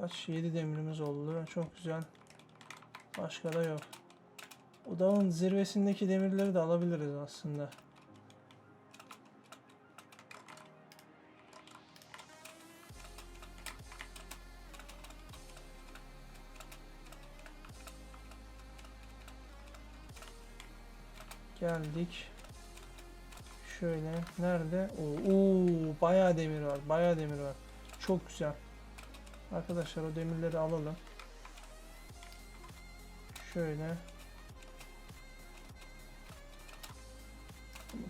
Kaç? 7 demirimiz oldu. Çok güzel. Başka da yok. O dağın zirvesindeki demirleri de alabiliriz aslında. Geldik. Şöyle nerede? Oo, oo, bayağı demir var. Bayağı demir var. Çok güzel. Arkadaşlar o demirleri alalım. Şöyle.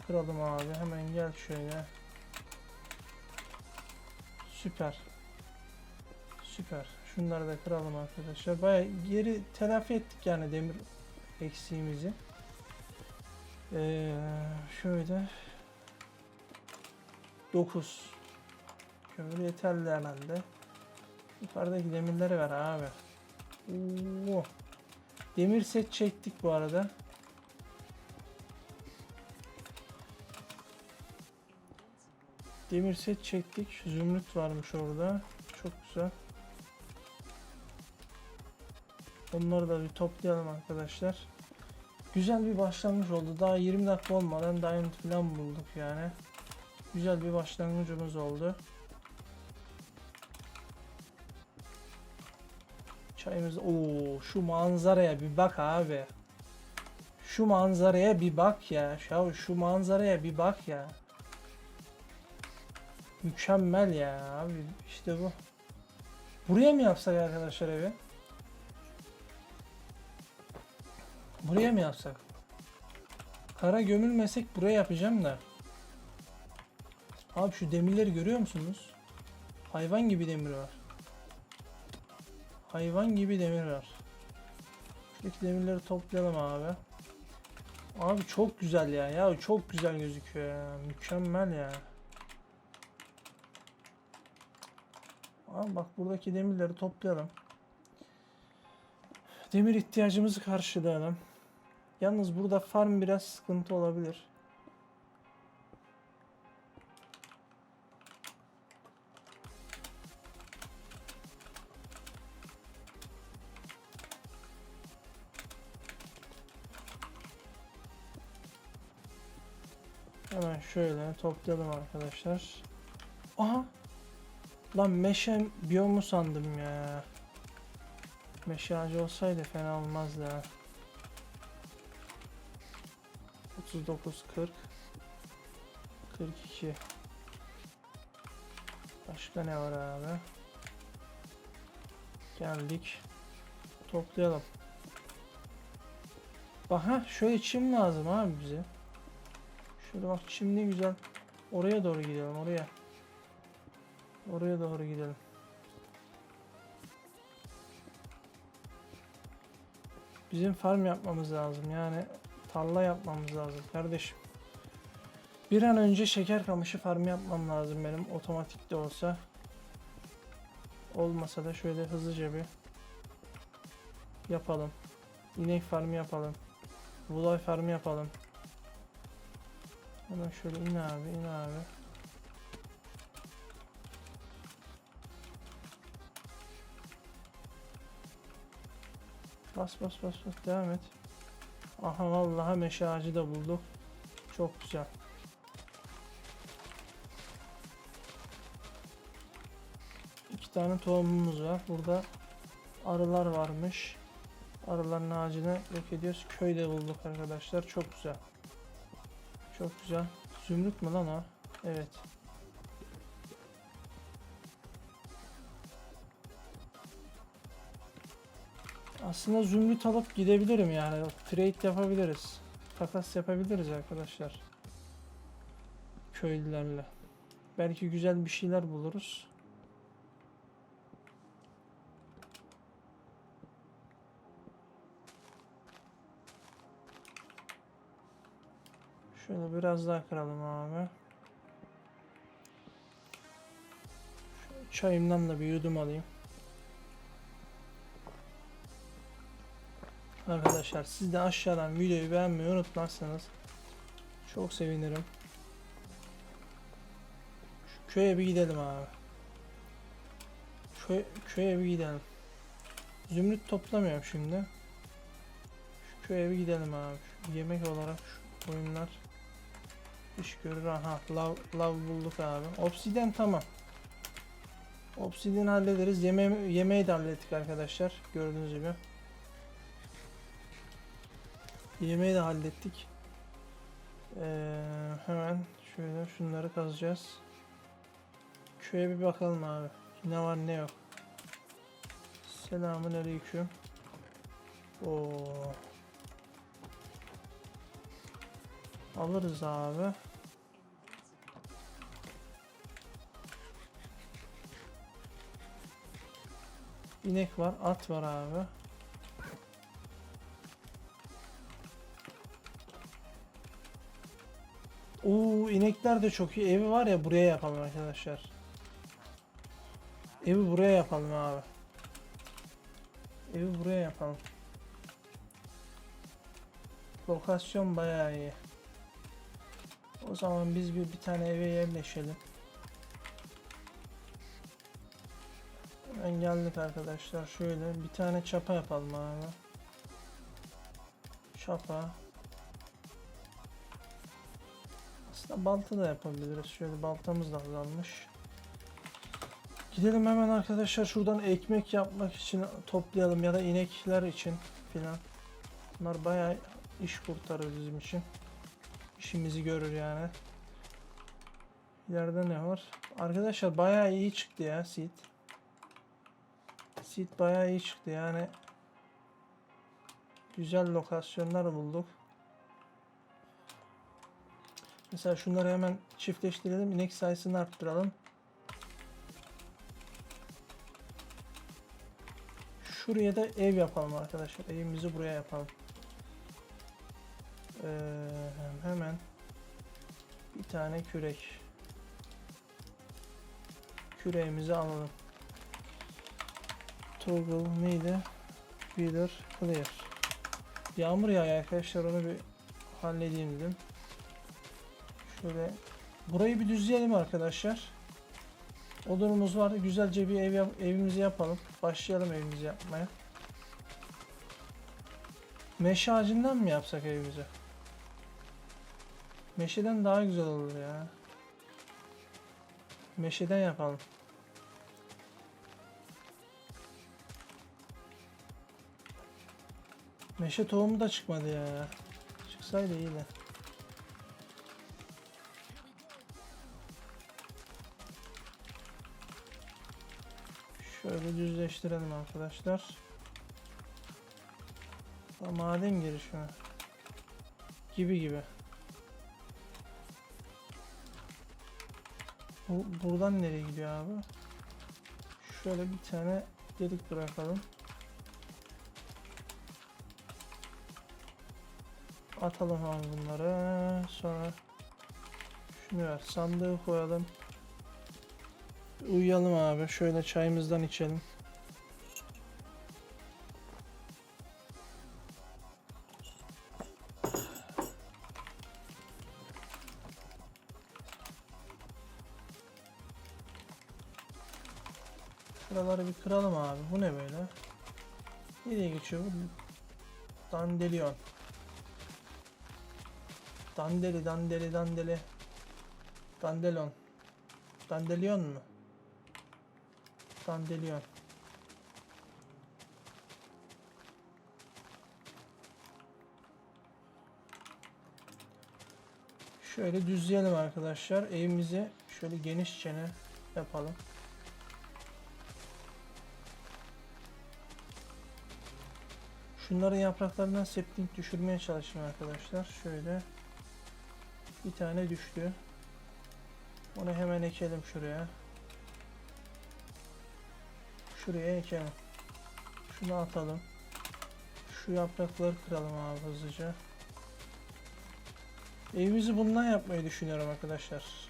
Kıralım abi. Hemen gel şöyle. Süper. Süper. Şunları da kıralım arkadaşlar. Bayağı geri telafi ettik yani demir eksiğimizi. Ee, şöyle 9 kömür yeterli herhalde. Yukarıdaki demirleri ver abi. Oo. Demir set çektik bu arada. Demir set çektik. Şu Zümrüt varmış orada. Çok güzel. Onları da bir toplayalım arkadaşlar. Güzel bir başlangıç oldu. Daha 20 dakika olmadan diamond falan bulduk yani. Güzel bir başlangıcımız oldu. Çayımız Oo şu manzaraya bir bak abi. Şu manzaraya bir bak ya. Ya şu manzaraya bir bak ya. Mükemmel ya abi. İşte bu. Buraya mı yapsak arkadaşlar evi? Buraya mı yapsak? Kara gömülmesek buraya yapacağım da. Abi şu demirleri görüyor musunuz? Hayvan gibi demir var. Hayvan gibi demir var. Şuradaki demirleri toplayalım abi. Abi çok güzel ya. Ya çok güzel gözüküyor ya. Mükemmel ya. Abi bak buradaki demirleri toplayalım. Demir ihtiyacımızı karşılayalım. Yalnız burada farm biraz sıkıntı olabilir. Şöyle toplayalım arkadaşlar. Aha! Lan meşe biyomu sandım ya. Meşe ağacı olsaydı fena olmazdı ha. 39 40 42 Başka ne var abi? Geldik. Toplayalım. Bak ha şöyle çim lazım abi bize. Şöyle bak ne güzel. Oraya doğru gidelim oraya. Oraya doğru gidelim. Bizim farm yapmamız lazım yani tarla yapmamız lazım kardeşim. Bir an önce şeker kamışı farmı yapmam lazım benim otomatik de olsa. Olmasa da şöyle hızlıca bir yapalım. İnek farmı yapalım. Buğday farmı yapalım. Hemen şöyle in abi in abi. Bas bas bas bas devam et. Aha vallahi meşe ağacı da bulduk. Çok güzel. İki tane tohumumuz var. Burada arılar varmış. Arıların ağacını yok ediyoruz. Köyde bulduk arkadaşlar. Çok güzel. Çok güzel. Zümrüt mü lan o? Evet. Aslında zümrüt alıp gidebilirim yani. Trade yapabiliriz. Takas yapabiliriz arkadaşlar. Köylülerle. Belki güzel bir şeyler buluruz. Şöyle biraz daha kıralım abi. Şöyle çayımdan da bir yudum alayım. Arkadaşlar siz de aşağıdan videoyu beğenmeyi unutmazsanız çok sevinirim. Şu köye bir gidelim abi. köy, köye bir gidelim. Zümrüt toplamıyorum şimdi. Şu köye bir gidelim abi. Şu yemek olarak şu oyunlar iş görür. Aha lav, lav bulduk abi. Obsidian tamam. Obsidian hallederiz. Yeme yemeği de hallettik arkadaşlar. Gördüğünüz gibi. Yemeği de hallettik. Ee, hemen şöyle şunları kazacağız. Köye bir bakalım abi. Ne var ne yok. Selamun aleyküm. Oo. Alırız abi. İnek var, at var abi. Oo inekler de çok iyi. Evi var ya buraya yapalım arkadaşlar. Evi buraya yapalım abi. Evi buraya yapalım. Lokasyon bayağı iyi. O zaman biz bir, bir tane eve yerleşelim. Hemen geldik arkadaşlar. Şöyle bir tane çapa yapalım abi. Çapa. Aslında balta da yapabiliriz. Şöyle baltamız da azalmış. Gidelim hemen arkadaşlar şuradan ekmek yapmak için toplayalım ya da inekler için filan. Bunlar bayağı iş kurtarır bizim için. İşimizi görür yani. İleride ne var? Arkadaşlar bayağı iyi çıktı ya seed. Seed bayağı iyi çıktı yani. Güzel lokasyonlar bulduk. Mesela şunları hemen çiftleştirelim. inek sayısını arttıralım. Şuraya da ev yapalım arkadaşlar. Evimizi buraya yapalım. Ee, hemen bir tane kürek. Küreğimizi alalım. Toggle neydi? Feeder clear. Yağmur yağıyor arkadaşlar onu bir halledeyim dedim. Şöyle burayı bir düzleyelim arkadaşlar. Odunumuz var. Güzelce bir ev yap- evimizi yapalım. Başlayalım evimizi yapmaya. Meşe ağacından mı yapsak evimizi? Meşeden daha güzel olur ya. Meşeden yapalım. Meşe tohumu da çıkmadı ya. Çıksaydı iyiydi. Şöyle düzleştirelim arkadaşlar. Aa, Maden girişi mi? Gibi gibi. Bu, buradan nereye gidiyor abi? Şöyle bir tane delik bırakalım. Atalım abi bunları. Sonra şunu ver. Sandığı koyalım. Uyuyalım abi. Şöyle çayımızdan içelim. Şuraları bir kıralım abi. Bu ne böyle? Nereye geçiyor bu? Dandelion. Dandeli, dandeli, dandeli. Dandelon. Dandelion mu? Dandelion. Şöyle düzleyelim arkadaşlar. Evimizi şöyle genişçene yapalım. Şunların yapraklarından septik düşürmeye çalışayım arkadaşlar. Şöyle bir tane düştü. Onu hemen ekelim şuraya. Şuraya ekelim. Şunu atalım. Şu yaprakları kıralım abi hızlıca. Evimizi bundan yapmayı düşünüyorum arkadaşlar.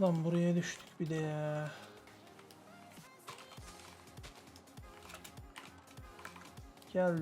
Lan buraya düştük bir de ya. Gel